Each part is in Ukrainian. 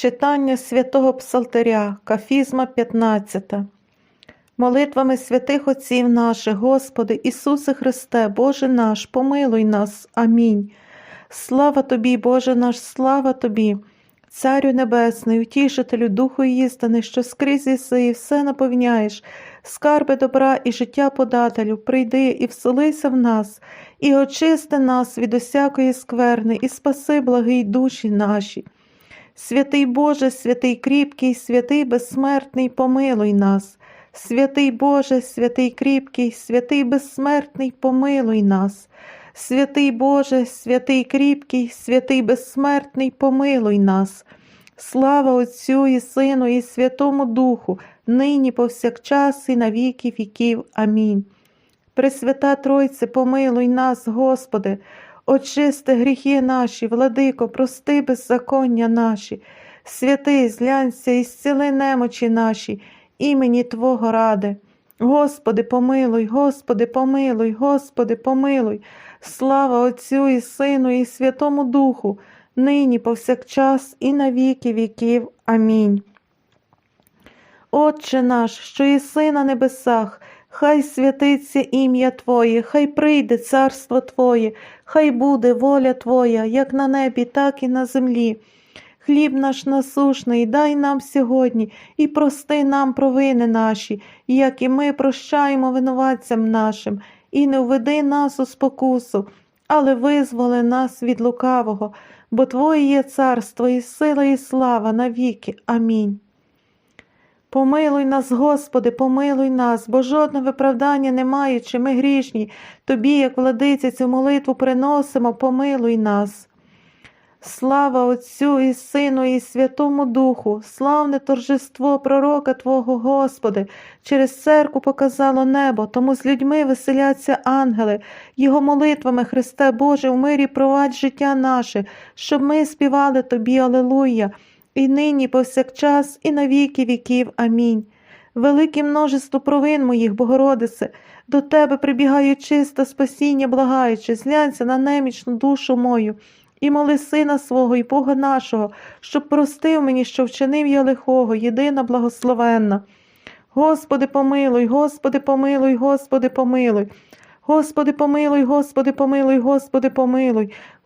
Читання святого Псалтиря, Кафізма 15. Молитвами святих Отців наших, Господи, Ісусе Христе, Боже наш, помилуй нас. Амінь. Слава Тобі, Боже наш, слава Тобі, Царю Небесний, утішителю Духу істини, що скрізь єси і все наповняєш, скарби добра і життя подателю, прийди і вселися в нас, і очисти нас від усякої скверни, і спаси благий душі наші. Святий Боже, святий кріпкий, святий безсмертний, помилуй нас. Святий Боже, святий кріпкий, святий безсмертний, помилуй нас. Святий Боже, святий кріпкий, святий безсмертний, помилуй нас. Слава Отцю і Сину, і Святому Духу, нині повсякчас і на віки віків. Амінь. Пресвята Тройце, помилуй нас, Господи, очисти гріхи наші, владико, прости беззаконня наші, святий, зглянься і зціли немочі наші, імені Твого ради. Господи, помилуй, Господи, помилуй, Господи, помилуй, слава Отцю і Сину, і Святому Духу, нині повсякчас і на віки віків. Амінь. Отче наш, що єси на небесах, хай святиться ім'я Твоє, хай прийде царство Твоє, хай буде воля Твоя, як на небі, так і на землі. Хліб наш насушний, дай нам сьогодні і прости нам провини наші, як і ми прощаємо винуватцям нашим, і не введи нас у спокусу, але визволи нас від лукавого, бо Твоє є царство, і сила, і слава навіки. Амінь. Помилуй нас, Господи, помилуй нас, бо жодного виправдання не маючи, ми грішні, Тобі, як владиці, цю молитву приносимо, помилуй нас. Слава Отцю і Сину, і Святому Духу, славне торжество пророка Твого, Господи, через церкву показало небо, тому з людьми веселяться ангели, Його молитвами, Христе Боже, в мирі провадь життя наше, щоб ми співали Тобі, Алелуя, і нині, повсякчас, і на віки віків. Амінь. Велике множество провин моїх, Богородице, до Тебе прибігаю чисто спасіння, благаючи, зглянься на немічну душу мою. І моли сина свого і Бога нашого, щоб простив мені, що вчинив я лихого, єдина благословенна. Господи, помилуй, Господи, помилуй, Господи, помилуй. Господи, помилуй, Господи, помилуй, Господи, помилуй.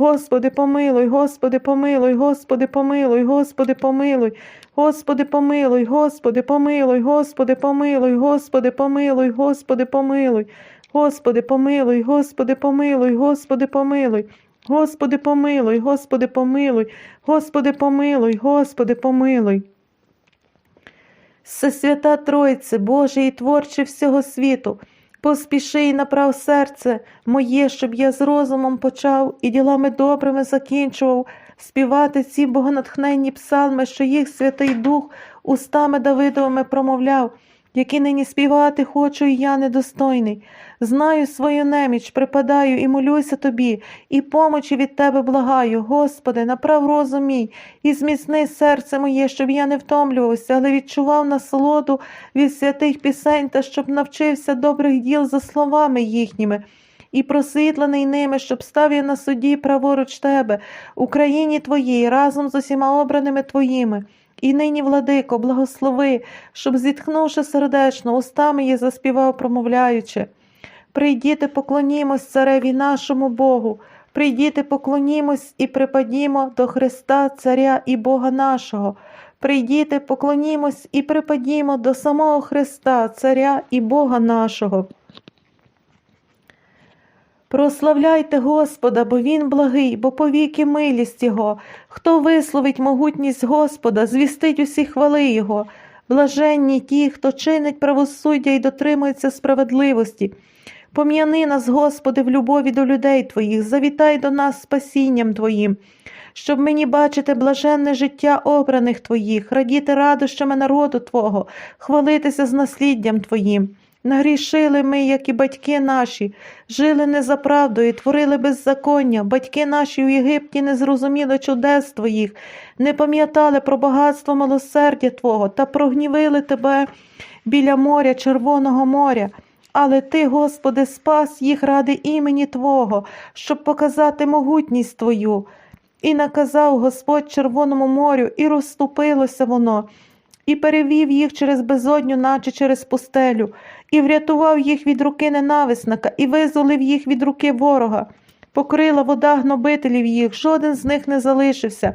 Господи, помилуй, Господи, помилуй, Господи, помилуй, Господи, помилуй. Господи, помилуй, Господи, помилуй, Господи, помилуй, Господи, помилуй, Господи, помилуй. Господи, помилуй, Господи, помилуй, Господи, помилуй. Господи, помилуй, Господи, помилуй, Господи, помилуй, Господи, помилуй. Всесвята Тройце, Боже і творче всього світу, поспіши і направ серце моє, щоб я з розумом почав і ділами добрими закінчував співати ці богонатхненні псалми, що їх Святий Дух устами Давидовими промовляв, які нині співати хочу, і я недостойний. Знаю свою неміч, припадаю і молюся тобі, і помочі від тебе благаю, Господи, направ розум мій, і зміцни серце моє, щоб я не втомлювався, але відчував насолоду від святих пісень та щоб навчився добрих діл за словами їхніми. І просвітлений ними, щоб став я на суді праворуч тебе, Україні твоїй, разом з усіма обраними твоїми. І нині, владико, благослови, щоб, зітхнувши сердечно, устами її заспівав, промовляючи. Прийдіте, поклонімось цареві нашому Богу, прийдіте, поклонімось і припадімо до Христа, Царя і Бога нашого. Прийдіте, поклонімось і припадімо до самого Христа, Царя і Бога нашого. Прославляйте Господа, бо Він благий, бо повіки милість Його. Хто висловить могутність Господа, звістить усі хвали Його. Блаженні ті, хто чинить правосуддя і дотримується справедливості. Пом'яни нас, Господи, в любові до людей Твоїх, завітай до нас спасінням Твоїм, щоб мені бачити блаженне життя обраних Твоїх, радіти радощами народу Твого, хвалитися з насліддям Твоїм. Нагрішили ми, як і батьки наші, жили не за правдою, творили беззаконня. Батьки наші у Єгипті не зрозуміли чудес твоїх, не пам'ятали про багатство милосердя Твого та прогнівили тебе біля моря, Червоного моря. Але ти, Господи, спас їх ради імені Твого, щоб показати могутність Твою. І наказав Господь Червоному морю, і розступилося воно, і перевів їх через безодню, наче через пустелю, і врятував їх від руки ненависника, і визволив їх від руки ворога. Покрила вода гнобителів їх, жоден з них не залишився,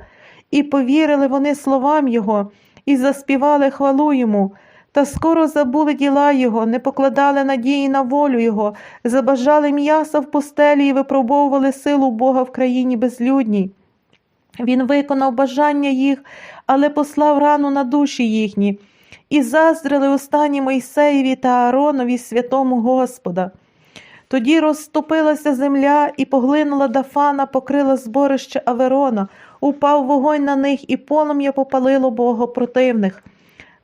і повірили вони словам Його, і заспівали хвалу йому. Та скоро забули діла його, не покладали надії на волю його, забажали м'яса в пустелі і випробовували силу Бога в країні безлюдній. Він виконав бажання їх, але послав рану на душі їхні, і заздрили останні Мойсеєві та Ааронові святому Господа. Тоді розступилася земля і поглинула Дафана, покрила зборище Аверона, упав вогонь на них, і полум'я попалило богопротивних.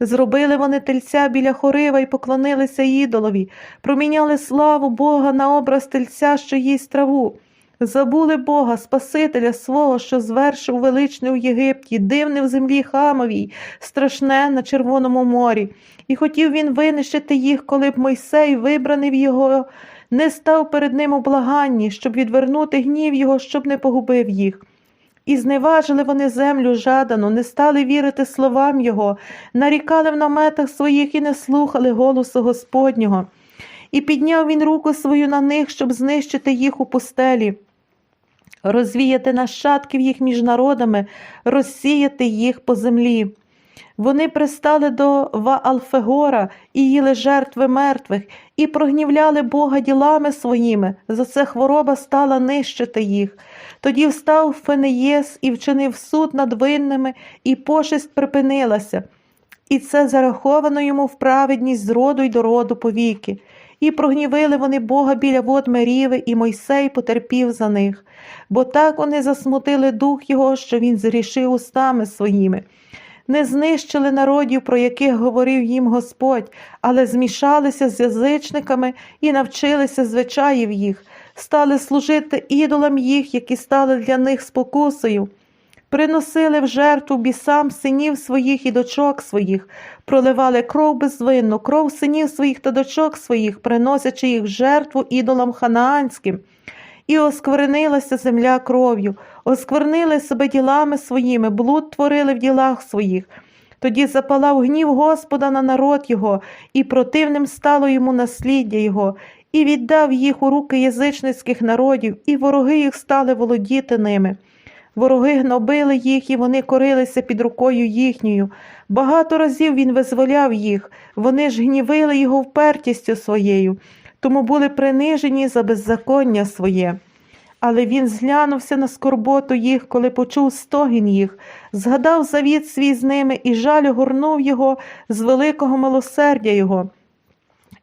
Зробили вони тельця біля хорива і поклонилися ідолові, проміняли славу Бога на образ тельця, що їсть траву. Забули Бога, Спасителя свого, що звершив величне у Єгипті, дивне в землі Хамовій, страшне на Червоному морі. І хотів він винищити їх, коли б Мойсей, вибраний в його, не став перед ним у благанні, щоб відвернути гнів його, щоб не погубив їх. І зневажили вони землю жадану, не стали вірити словам його, нарікали в наметах своїх і не слухали голосу Господнього. І підняв він руку свою на них, щоб знищити їх у пустелі, розвіяти нащадків їх між народами, розсіяти їх по землі. Вони пристали до Ваалфегора і їли жертви мертвих, і прогнівляли Бога ділами своїми, за це хвороба стала нищити їх. Тоді встав Фенеєс і вчинив суд над винними, і пошесть припинилася, і це зараховано йому в праведність з роду й до роду повіки. І прогнівили вони Бога біля вод Меріви, і Мойсей потерпів за них, бо так вони засмутили дух його, що він зрішив устами своїми. Не знищили народів, про яких говорив їм Господь, але змішалися з язичниками і навчилися звичаїв їх, стали служити ідолам їх, які стали для них спокусою. Приносили в жертву бісам синів своїх і дочок своїх, проливали кров безвинну, кров синів своїх та дочок своїх, приносячи їх в жертву ідолам ханаанським. І осквернилася земля кров'ю, осквернили себе ділами своїми, блуд творили в ділах своїх. Тоді запалав гнів Господа на народ його, і противним стало йому насліддя його, і віддав їх у руки язичницьких народів, і вороги їх стали володіти ними. Вороги гнобили їх, і вони корилися під рукою їхньою. Багато разів він визволяв їх, вони ж гнівили його впертістю своєю, тому були принижені за беззаконня своє. Але він зглянувся на скорботу їх, коли почув стогін їх, згадав завіт свій з ними і жаль огорнув його з великого милосердя його,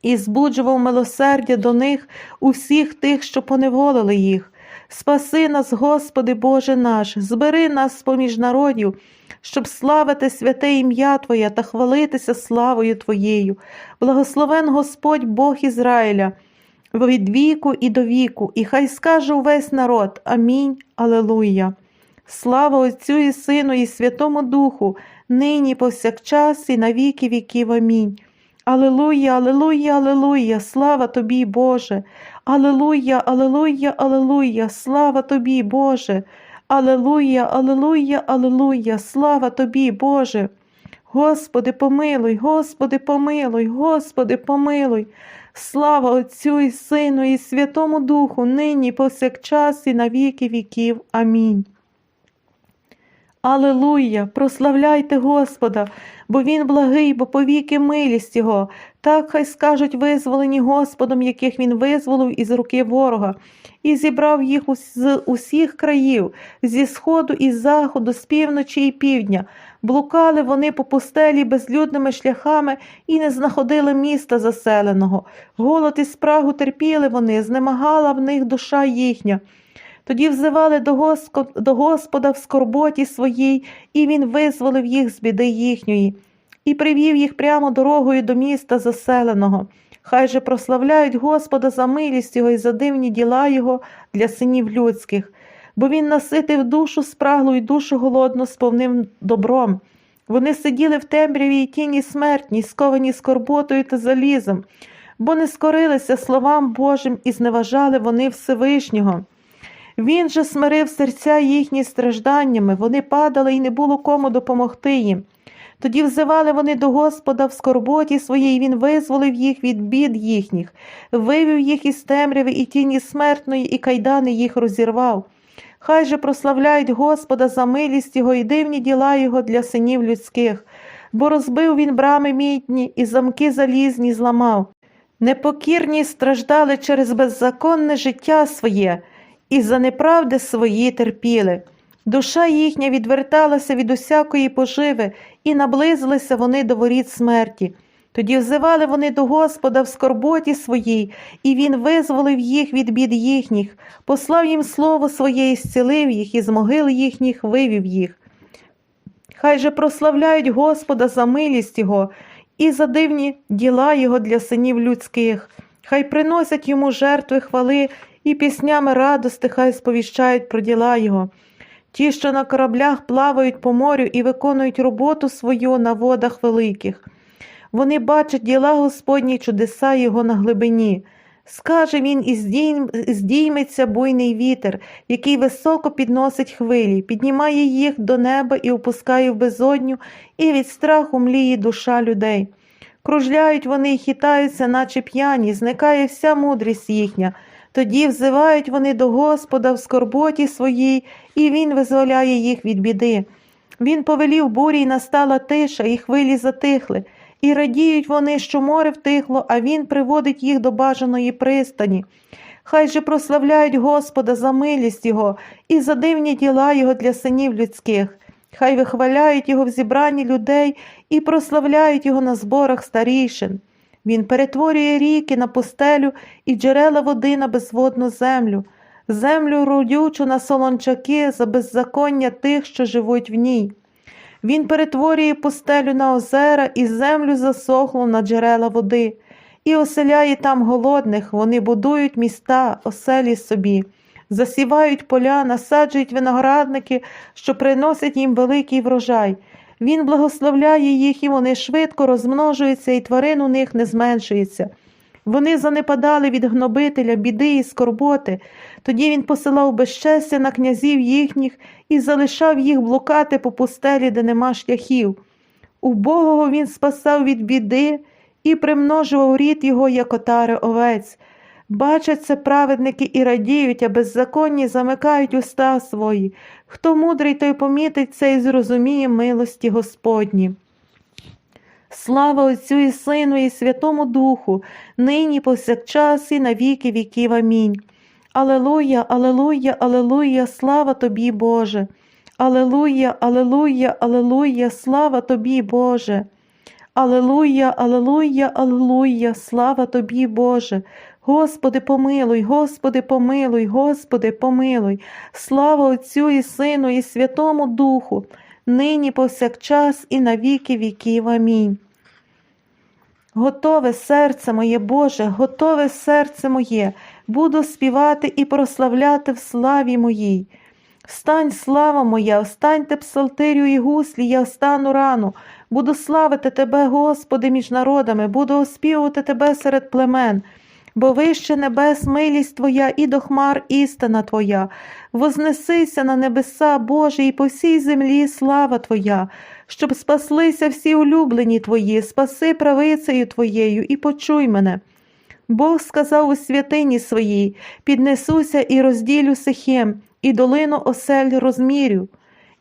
і збуджував милосердя до них усіх тих, що поневолили їх. Спаси нас, Господи Боже наш, збери нас з поміж народів, щоб славити святе ім'я Твоє та хвалитися славою Твоєю. Благословен Господь Бог Ізраїля, від віку і до віку, і хай скаже увесь народ Амінь, Алелуя. Слава Отцю і Сину, і Святому Духу, нині повсякчас, і на віки віків. Амінь. Алелуя, Алелуя, Алелуя, слава тобі, Боже. Алелуя, Алелуя, Алелуя, слава тобі, Боже. Алелуя, Алелуя, Алелуя, слава тобі, Боже. Господи, помилуй, Господи, помилуй, Господи, помилуй. Слава Отцю і Сину, і Святому Духу, нині, повсякчас, і на віки віків. Амінь. Алелуя! Прославляйте Господа, бо Він благий, бо повіки милість Його. Так хай скажуть визволені Господом, яких Він визволив із руки ворога, і зібрав їх з усіх країв, зі сходу і заходу, з півночі і півдня. Блукали вони по пустелі безлюдними шляхами і не знаходили міста заселеного. Голод і спрагу терпіли вони, знемагала в них душа їхня. Тоді взивали до Господа, в скорботі своїй, і Він визволив їх з біди їхньої, і привів їх прямо дорогою до міста заселеного. Хай же прославляють Господа за милість Його і за дивні діла Його для синів людських, бо Він наситив душу спраглу і душу голодну з повним добром. Вони сиділи в темряві й тіні смертній, сковані скорботою та залізом, бо не скорилися словам Божим і зневажали вони Всевишнього. Він же смирив серця їхні стражданнями, вони падали і не було кому допомогти їм. Тоді взивали вони до Господа в скорботі своїй, Він визволив їх від бід їхніх, вивів їх із темряви і тіні смертної, і кайдани їх розірвав. Хай же прославляють Господа за милість Його і дивні діла Його для синів людських, бо розбив він брами мідні і замки залізні зламав. Непокірні страждали через беззаконне життя своє, і за неправди свої терпіли. Душа їхня відверталася від усякої поживи, і наблизилися вони до воріт смерті. Тоді взивали вони до Господа в скорботі своїй, і Він визволив їх від бід їхніх, послав їм слово своє і зцілив їх, і з могил їхніх вивів їх. Хай же прославляють Господа за милість Його і за дивні діла Його для синів людських, хай приносять йому жертви хвали і піснями радости, хай сповіщають про діла Його. Ті, що на кораблях плавають по морю і виконують роботу свою на водах великих. Вони бачать діла Господні чудеса Його на глибині. Скаже він, і здійметься буйний вітер, який високо підносить хвилі, піднімає їх до неба і опускає в безодню, і від страху мліє душа людей. Кружляють вони і хитаються, наче п'яні, зникає вся мудрість їхня. Тоді взивають вони до Господа в скорботі своїй, і Він визволяє їх від біди. Він повелів бурі, і настала тиша, і хвилі затихли, і радіють вони, що море втихло, а Він приводить їх до бажаної пристані. Хай же прославляють Господа за милість Його і за дивні діла Його для синів людських. Хай вихваляють Його в зібранні людей і прославляють Його на зборах старішин. Він перетворює ріки на пустелю і джерела води на безводну землю, землю родючу на солончаки за беззаконня тих, що живуть в ній. Він перетворює пустелю на озера і землю засохлу на джерела води, і оселяє там голодних, вони будують міста, оселі собі, засівають поля, насаджують виноградники, що приносять їм великий врожай. Він благословляє їх, і вони швидко розмножуються, і тварин у них не зменшується. Вони занепадали від гнобителя, біди і скорботи. Тоді він посилав безчестя на князів їхніх і залишав їх блукати по пустелі, де нема шляхів. Убогого він спасав від біди і примножував рід його, як отари овець. Бачать це праведники і радіють, а беззаконні замикають уста свої. Хто мудрий, той помітить це і зрозуміє милості Господні. Слава Отцю і Сину, і Святому Духу, нині повсякчас і на віки віків. Амінь. Алелуя, алелуя, алелуя, слава тобі, Боже. Алелуя, алелуя, алелуя, слава тобі, Боже. Алелуя, алелуя, алелуя, слава тобі, Боже. Господи, помилуй, Господи, помилуй, Господи, помилуй. Слава Отцю і Сину, і Святому Духу, нині повсякчас і на віки віків. Амінь. Готове серце моє Боже, готове серце моє, буду співати і прославляти в славі моїй. Встань, слава моя, встаньте псалтирю і гуслі, я встану рано, буду славити Тебе, Господи, між народами, буду оспівувати Тебе серед племен. Бо вище небес милість Твоя і до хмар істина Твоя. Вознесися на небеса, Боже, і по всій землі слава Твоя, щоб спаслися всі улюблені Твої, спаси правицею Твоєю і почуй мене. Бог сказав у святині своїй: піднесуся і розділю Сихем, і долину осель розмірю.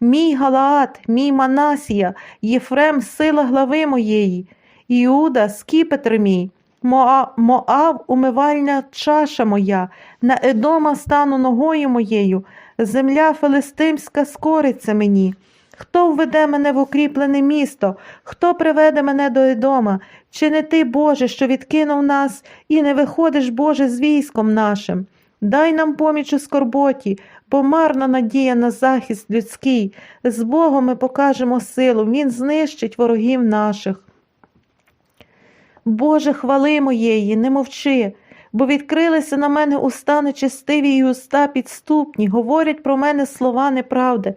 Мій Галаат, мій Манасія, Єфрем, сила глави моєї, Іуда, скіпетр мій. Моа- Моав, умивальня чаша моя, на Едома стану ногою моєю, земля филистимська скориться мені. Хто введе мене в укріплене місто, хто приведе мене до Едома? Чи не ти, Боже, що відкинув нас, і не виходиш, Боже, з військом нашим? Дай нам поміч у скорботі, бо марна надія на захист людський. З Богом ми покажемо силу, Він знищить ворогів наших. Боже, хвали моєї, не мовчи, бо відкрилися на мене уста нечестиві і уста підступні, говорять про мене слова неправди.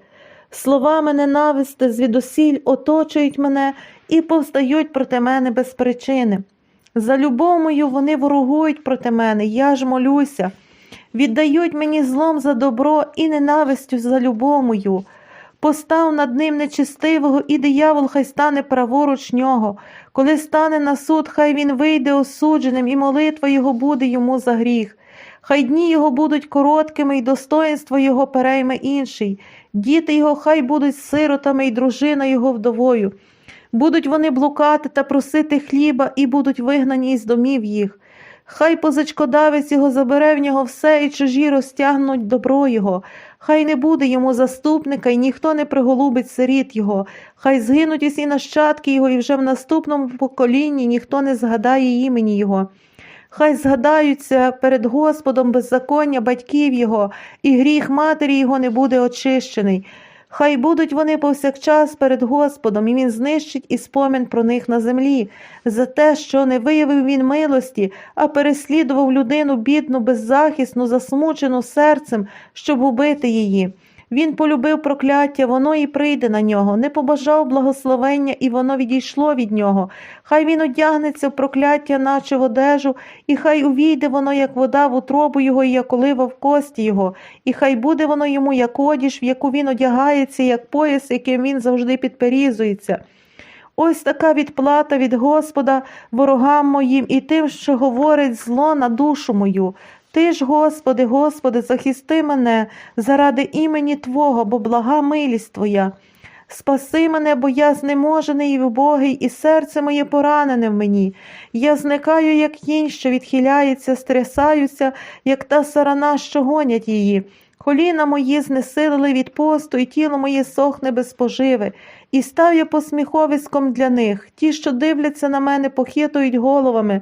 Словами ненависти звідусіль оточують мене і повстають проти мене без причини. За любов мою вони ворогують проти мене, я ж молюся, віддають мені злом за добро і ненавистю за любов мою. Постав над ним нечистивого, і диявол хай стане праворуч нього. Коли стане на суд, хай він вийде осудженим, і молитва його буде йому за гріх. Хай дні його будуть короткими, і достоинство його перейме інший. Діти його хай будуть сиротами, і дружина його вдовою. Будуть вони блукати та просити хліба, і будуть вигнані із домів їх. Хай позичкодавець його забере в нього все, і чужі розтягнуть добро його. Хай не буде йому заступника, і ніхто не приголубить сиріт його. Хай згинуть усі нащадки його, і вже в наступному поколінні ніхто не згадає імені його. Хай згадаються перед Господом беззаконня батьків його, і гріх матері його не буде очищений. Хай будуть вони повсякчас перед Господом, і він знищить і спомін про них на землі, за те, що не виявив він милості, а переслідував людину бідну, беззахисну, засмучену серцем, щоб убити її. Він полюбив прокляття, воно і прийде на нього, не побажав благословення, і воно відійшло від нього. Хай він одягнеться в прокляття, наче в одежу, і хай увійде воно, як вода в утробу його, і як олива в кості його, і хай буде воно йому, як одіж, в яку він одягається, як пояс, яким він завжди підперізується. Ось така відплата від Господа ворогам моїм і тим, що говорить зло на душу мою. Ти ж, Господи, Господи, захисти мене заради імені Твого, бо блага милість Твоя. Спаси мене, бо я знеможений і вбогий, і серце моє поранене в мені. Я зникаю, як кінь, що відхиляється, стрясаюся, як та сарана, що гонять її. Коліна мої знесилили від посту, і тіло моє сохне без поживи, і став я посміховиськом для них. Ті, що дивляться на мене, похитують головами.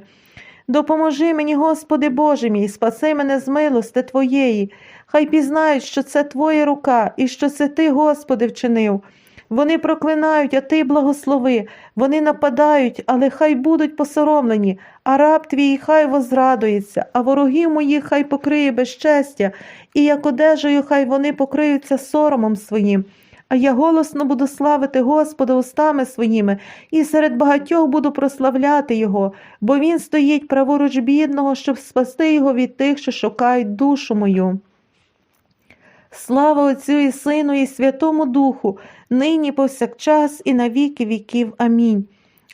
Допоможи мені, Господи Боже мій, спаси мене з милости Твоєї. Хай пізнають, що це Твоя рука і що це Ти, Господи, вчинив. Вони проклинають, а Ти благослови. Вони нападають, але хай будуть посоромлені, а раб твій хай возрадується, а ворогів моїх хай покриє безчестя, і як одежею хай вони покриються соромом своїм. А я голосно буду славити Господа устами своїми, і серед багатьох буду прославляти Його, бо Він стоїть праворуч бідного, щоб спасти його від тих, що шукають душу мою. Слава Отцю і Сину, і Святому Духу, нині повсякчас і на віки віків. Амінь.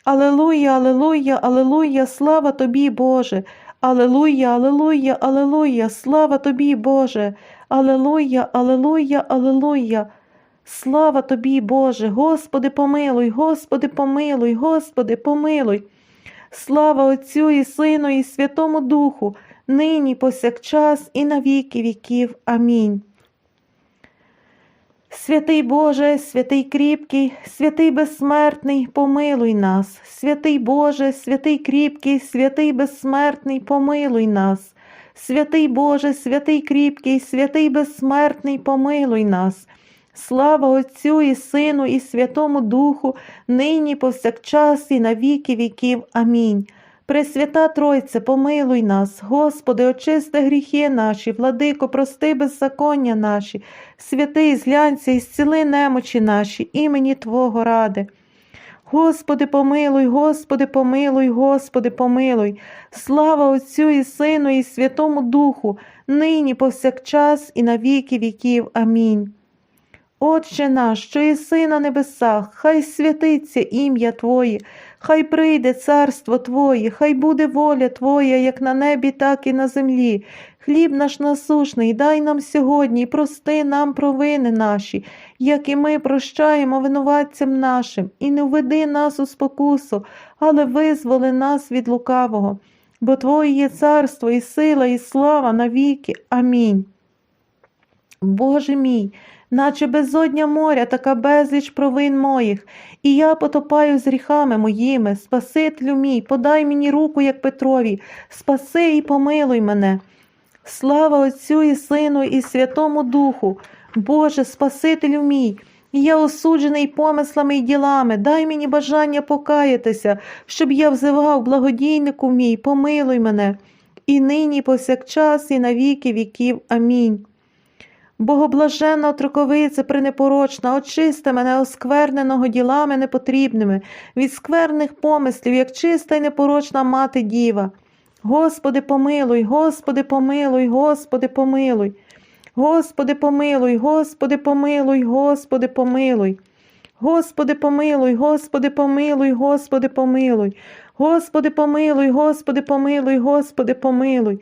Алелуя, алелуя, алелуя, слава тобі, Боже. Алелуя, алелуя, алелуя, слава тобі, Боже. Алелуя, алелуя, алелуя. Слава тобі, Боже, Господи, помилуй, Господи, помилуй, Господи, помилуй. Слава Отцю і Сину, і Святому Духу, нині повсякчас і на віки віків. Амінь. Святий Боже, святий кріпкий, святий безсмертний, помилуй нас. Святий Боже, святий кріпкий, святий безсмертний, помилуй нас. Святий Боже, святий кріпкий, святий безсмертний, помилуй нас. Слава Отцю і Сину, і Святому Духу, нині повсякчас, і на віки віків. Амінь. Пресвята Тройце, помилуй нас, Господи, очисти гріхи наші, владико, прости беззаконня наші, святий, зглянься і зціли немочі наші, імені Твого ради. Господи, помилуй, Господи, помилуй, Господи, помилуй. Слава Отцю і Сину, і Святому Духу, нині повсякчас, і на віки віків. Амінь. Отче наш, що єси на небесах, хай святиться ім'я Твоє, хай прийде царство Твоє, хай буде воля Твоя, як на небі, так і на землі. Хліб наш насушний, дай нам сьогодні і прости нам провини наші, як і ми прощаємо винуватцям нашим, і не введи нас у спокусу, але визволи нас від лукавого. Бо Твоє є царство, і сила, і слава навіки. Амінь. Боже мій, наче безодня моря, така безліч провин моїх, і я потопаю з гріхами моїми, Спасителю мій, подай мені руку, як Петрові, спаси і помилуй мене. Слава Отцю і Сину, і Святому Духу, Боже, Спасителю мій, Я осуджений помислами й ділами, дай мені бажання покаятися, щоб я взивав благодійнику мій, помилуй мене, і нині, і повсякчас, і на віки віків. Амінь. Богоблаженна отроковице пренепорочна, очисти мене оскверненого ділами непотрібними, від скверних помислів, як чиста й непорочна мати діва. Господи, помилуй, Господи, помилуй, Господи, помилуй. Господи, помилуй, Господи, помилуй, Господи, помилуй. Господи, помилуй, Господи, помилуй, Господи, помилуй. Господи, помилуй, Господи, помилуй, Господи, помилуй.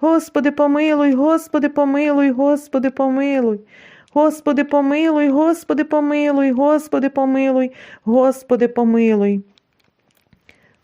Господи, помилуй, Господи, помилуй, Господи, помилуй. Господи, помилуй, Господи, помилуй, Господи, помилуй, Господи, помилуй.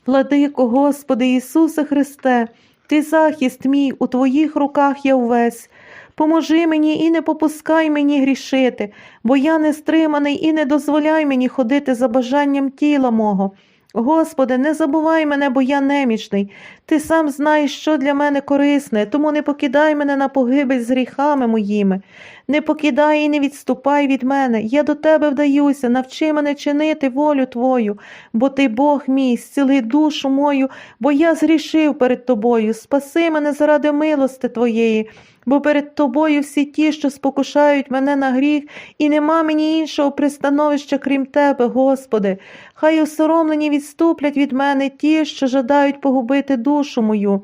Владико, Господи Ісусе Христе, Ти захист мій, у Твоїх руках я увесь. Поможи мені і не попускай мені грішити, бо я не стриманий і не дозволяй мені ходити за бажанням тіла мого. Господи, не забувай мене, бо я немічний. Ти сам знаєш, що для мене корисне, тому не покидай мене на погибель з гріхами моїми. Не покидай і не відступай від мене. Я до тебе вдаюся, навчи мене чинити волю Твою, бо ти Бог мій, зціли душу мою, бо я згрішив перед тобою. Спаси мене заради милости Твоєї, бо перед тобою всі ті, що спокушають мене на гріх, і нема мені іншого пристановища, крім Тебе, Господи. Хай осоромлені відступлять від мене ті, що жадають погубити душу мою.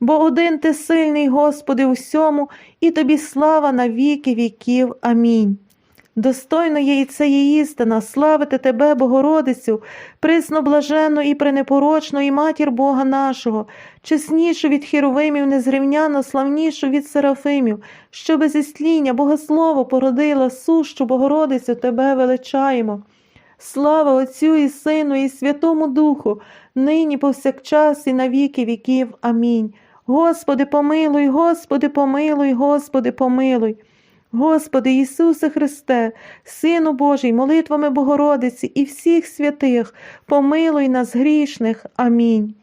Бо один ти сильний, Господи, усьому, і тобі слава на віки віків. Амінь. Достойно є і це є істина, славити Тебе, Богородицю, присно блаженну і пренепорочну, і матір Бога нашого, чеснішу від хіровимів, незрівняно славнішу від серафимів, що без істління Богослово породила сущу Богородицю Тебе величаємо. Слава Отцю і Сину, і Святому Духу, нині повсякчас і на віки віків. Амінь. Господи, помилуй, Господи, помилуй, Господи, помилуй. Господи Ісусе Христе, Сину Божий, молитвами Богородиці і всіх святих, помилуй нас грішних. Амінь.